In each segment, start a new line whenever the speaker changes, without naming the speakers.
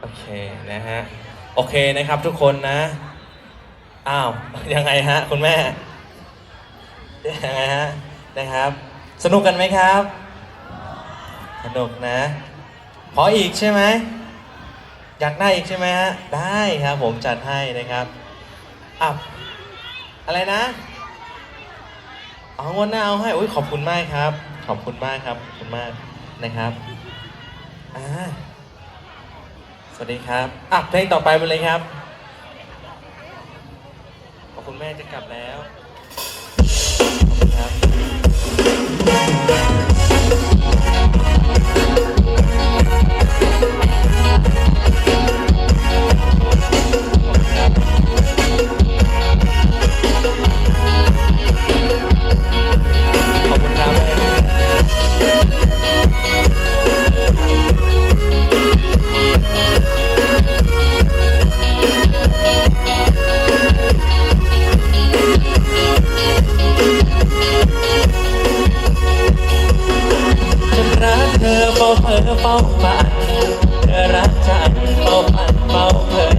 โอเคนะฮะ โอเคนะครับทุกคนนะ อ้าว ยังไงฮะ คุณแม่ ยังไงฮะ นะครับ สนุกกันไหมครับ สนุกนะ ขออีกใช่ไหม อยากได้อีกใช่ไหมฮะ ได้ครับผมจัดให้นะครับอะอะไรนะเอางวดหน้าเอาให้ อุ้ยขอบคุณมากครับ ขอบคุณมากครับ ขอบคุณมากนะครับ อ่า วัสดีครับ อะเพลงต่อไปไปเลยครับ ขอบคุณแม่จะกลับแล้ว ขอบคุณครับ อเฝ้าฝันเธอรักฉันเฝ้าฝันเฝ้าเพ้อ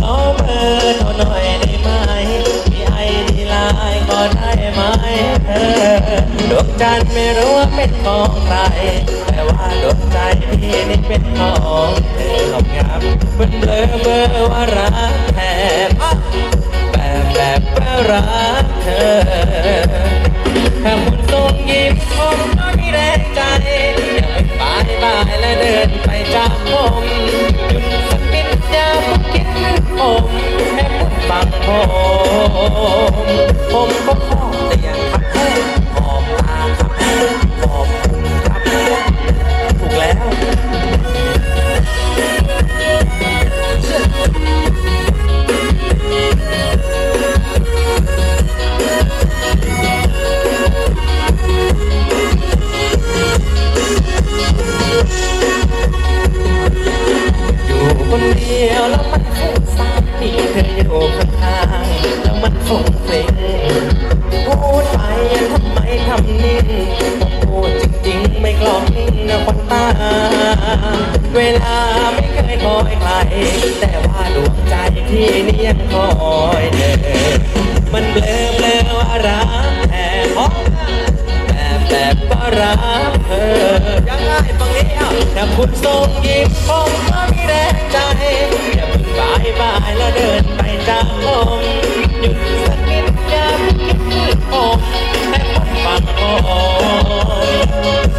ขอเบอร์โทรหน่อยได้ไหมมีไอดีไลน์ก็ได้ไหมเธอดวงจันทร์ไม่รู้ว่าเป็นของใครแต่ว่าดวงใจพี่นี่เป็นของเธอขอบครับมันเบลอเบลอว่ารักแท้แบบแบบว่ารักเธอถ้าคุณ งยิ้มผมก็มีแรงใจอย่าไปบายบายและเดินไป ๆแล้วมันฟุ้งเฟลงพูดไปทำไมทำนิ่งพูดจริงๆ ไม่กลอกนิ่งนะคนตา เวลาไม่เคยคอยใคร แต่ว่าดวงใจพี่นี่ยังคอยเธอมันเบลอเบลอว่ารักแท้แบบแบบว่ารักเธอยังไงฟังนี้อะถ้าคุณทรงยิ้มผมก็มีแรงใจอย่าเพิ่งบายบายแล้วเดินไปจากผม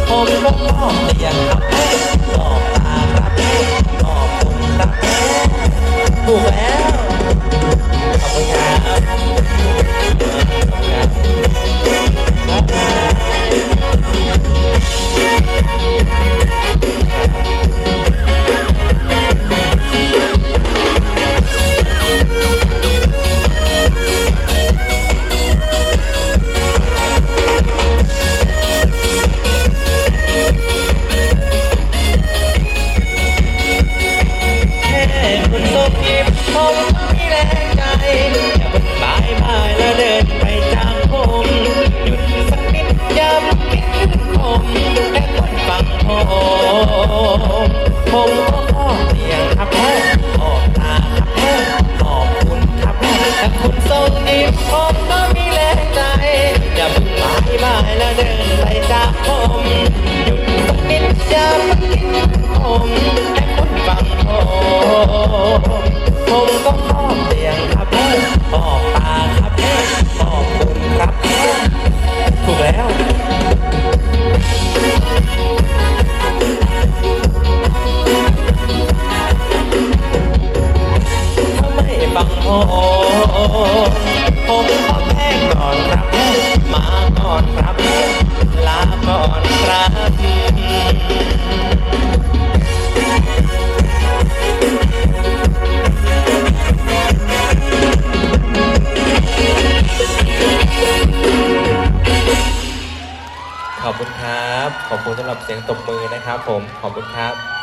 ผมผมก็พร้อมแต่ยังขับแค่หลอกตาครับแค่หลอกคุณครับแค่ถูกแผมก็มีแรงใจอย่าเพิ่งบายบายแล้วเดินไปจากผมหยุดสักนิดอย่าเพิ่งคิดถึงผมแค่คนฟังผมผมก็ขอเพียงครับแค่ออกตาครับแค่ขอบคุณครับแค่ถ้าคุณส่งยิ้มผมก็มีแรงใจอย่าเพิ่งบายบายแล้วเดินไปจากผมหยุดสักนิดอย่าเพิ่งคิดถึงผมแค่คนฟังผม ถ้าไม่ฟังผมผมขอแค่ก่อนครับ มาก่อนครับ ลาก่อนครับขอบคุณครับ ขอบคุณสำหรับเสียงตบมือนะครับผม ขอบคุณครับ